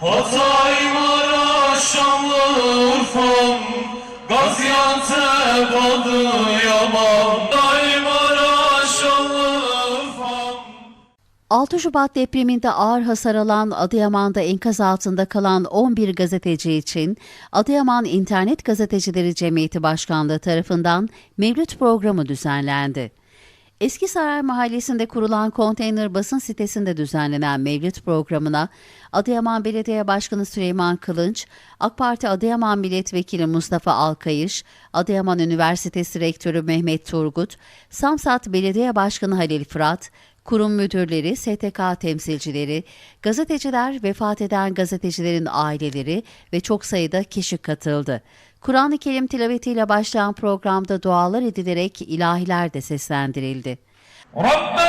Hatay, Maraş, Şanlıurfa'm Gaziantep, Adıyaman Hatay, Maraş, Şanlıurfa'm 6 Şubat depreminde ağır hasar alan Adıyaman'da enkaz altında kalan 11 gazeteci için Adıyaman İnternet Gazetecileri Cemiyeti Başkanlığı tarafından Mevlüt programı düzenlendi. Eski Saray Mahallesi'nde kurulan konteyner basın sitesinde düzenlenen Mevlüt programına Adıyaman Belediye Başkanı Süleyman Kılınç, AK Parti Adıyaman Milletvekili Mustafa Alkayış, Adıyaman Üniversitesi Rektörü Mehmet Turgut, Samsat Belediye Başkanı Halil Fırat, kurum müdürleri, STK temsilcileri, gazeteciler, vefat eden gazetecilerin aileleri ve çok sayıda kişi katıldı. Kur'an-ı Kerim tilavetiyle başlayan programda dualar edilerek ilahiler de seslendirildi. Rabbena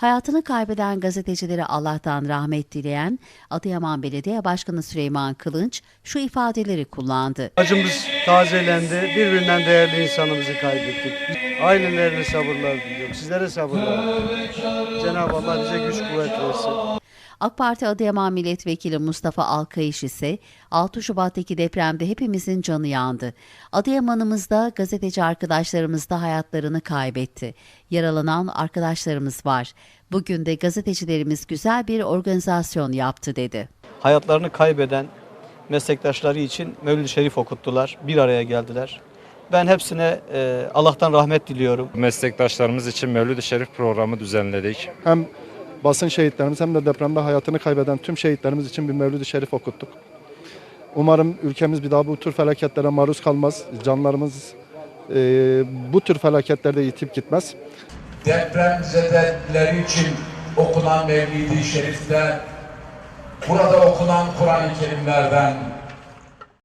Hayatını kaybeden gazetecilere Allah'tan rahmet dileyen Adıyaman Belediye Başkanı Süleyman Kılınç şu ifadeleri kullandı. Acımız tazelendi. Birbirinden değerli insanımızı kaybettik. Ailelerine sabırlar diliyorum. Sizlere sabırlar. Cenab-ı Allah bize güç kuvvet versin. AK Parti Adıyaman Milletvekili Mustafa Alkayış ise 6 Şubat'taki depremde hepimizin canı yandı. Adıyaman'ımızda gazeteci arkadaşlarımız da hayatlarını kaybetti. Yaralanan arkadaşlarımız var. Bugün de gazetecilerimiz güzel bir organizasyon yaptı dedi. Hayatlarını kaybeden meslektaşları için Mevlid-i Şerif okuttular. Bir araya geldiler. Ben hepsine e, Allah'tan rahmet diliyorum. Meslektaşlarımız için Mevlid-i Şerif programı düzenledik. hem basın şehitlerimiz hem de depremde hayatını kaybeden tüm şehitlerimiz için bir Mevlid-i Şerif okuttuk. Umarım ülkemiz bir daha bu tür felaketlere maruz kalmaz. Canlarımız e, bu tür felaketlerde yitip gitmez. depremzedeleri için okunan Mevlid-i Şerif'te burada okunan Kur'an-ı Kerimlerden